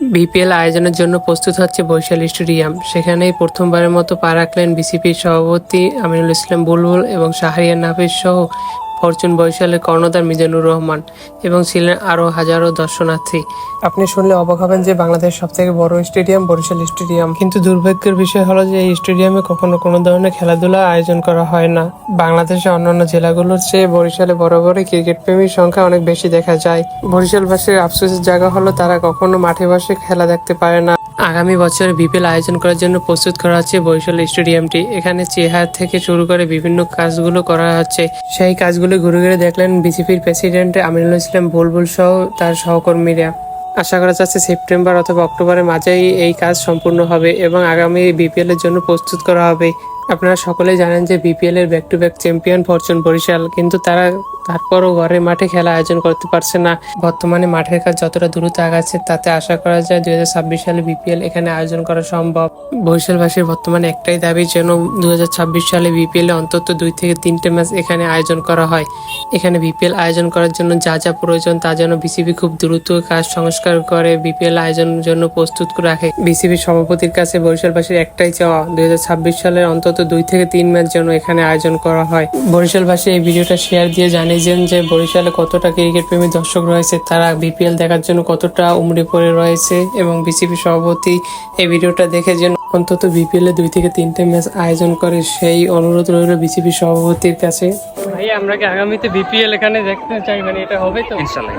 BPL আয়োজনের জন্য প্রস্তুত হচ্ছে বৈশালী স্টেডিয়াম সেখানেই প্রথমবারের মতো পা রাখলেন বিসিপির সভাপতি আমিনুল ইসলাম বুলবুল এবং শাহরিয়ার নাফিস সহ ফরচুন বৈশালের কর্ণধার মিজানুর রহমান এবং ছিলেন আরও হাজারো দর্শনার্থী। আপনি শুনলে অবাক হবেন যে বাংলাদেশের সব থেকে বড় স্টেডিয়াম বরিশাল স্টেডিয়াম। কিন্তু দুর্ভাগ্যের বিষয় হলো যে এই স্টেডিয়ামে কখনো কোনো ধরনের খেলাধুলা আয়োজন করা হয় না। বাংলাদেশের অন্যান্য জেলাগুলোর চেয়ে বরিশালে বরাবরই ক্রিকেট প্রেমীর সংখ্যা অনেক বেশি দেখা যায়। বরিশালবাসীর আফসোসের জায়গা হলো তারা কখনো মাঠে বসে খেলা দেখতে পারে না। আগামী বছর বিপিএল আয়োজন করার জন্য প্রস্তুত করা হচ্ছে বরিশাল স্টেডিয়ামটি। এখানে চেহার থেকে শুরু করে বিভিন্ন কাজগুলো করা হচ্ছে। সেই কাজগুলো ঘুরে ঘুরে দেখলেন বিসিপির প্রেসিডেন্ট আমিনুল ইসলাম বুলবুল সহ তার সহকর্মীরা। আশা করা যাচ্ছে সেপ্টেম্বর অথবা অক্টোবরের মাঝেই এই কাজ সম্পূর্ণ হবে এবং আগামী বিপিএল এর জন্য প্রস্তুত করা হবে। আপনারা সকলেই জানেন যে বিপিএল এর back to back champion fortune Barishal, কিন্তু তারা তারপরও ঘরে মাঠে খেলা আয়োজন করতে পারছে না। বর্তমানে মাঠের কাজ যতটা দ্রুত আগাচ্ছে, তাতে আশা করা যায় দুই হাজার ছাব্বিশ সালে বিপিএল এখানে আয়োজন করা সম্ভব। বরিশালবাসীর বর্তমানে একটাই দাবি, যেন দুই হাজার ছাব্বিশ সালে বিপিএল অন্তত দুই থেকে তিনটে ম্যাচ এখানে আয়োজন করা হয়। এখানে বিপিএল আয়োজন করার জন্য যা যা প্রয়োজন, তা যেন বিসিবি খুব দ্রুত কাজ সংস্কার করে, বিপিএল আয়োজনের জন্য প্রস্তুত রাখে। বিসিবি সভাপতির কাছে বরিশালবাসীর একটাই চাওয়া, দুই সালের অন্তত দুই থেকে তিন ম্যাচ যেন এখানে আয়োজন করা হয়। বরিশালবাসী এই ভিডিওটা শেয়ার দিয়ে জানিয়েছেন যে বরিশালে কতটা ক্রিকেট প্রেমী দর্শক রয়েছে তারা বিপিএল দেখার জন্য কতটা উমড়ে পড়ে রয়েছে এবং বিসিপি সভাপতি এই ভিডিওটা দেখে যেন অন্তত বিপিএল এ দুই থেকে তিনটে ম্যাচ আয়োজন করে সেই অনুরোধ রইল বিসিপি সভাপতির কাছে। ভাই আমরা কি আগামীতে বিপিএল এখানে দেখতে চাই? মানে এটা হবে তো? ইনশাল্লাহ।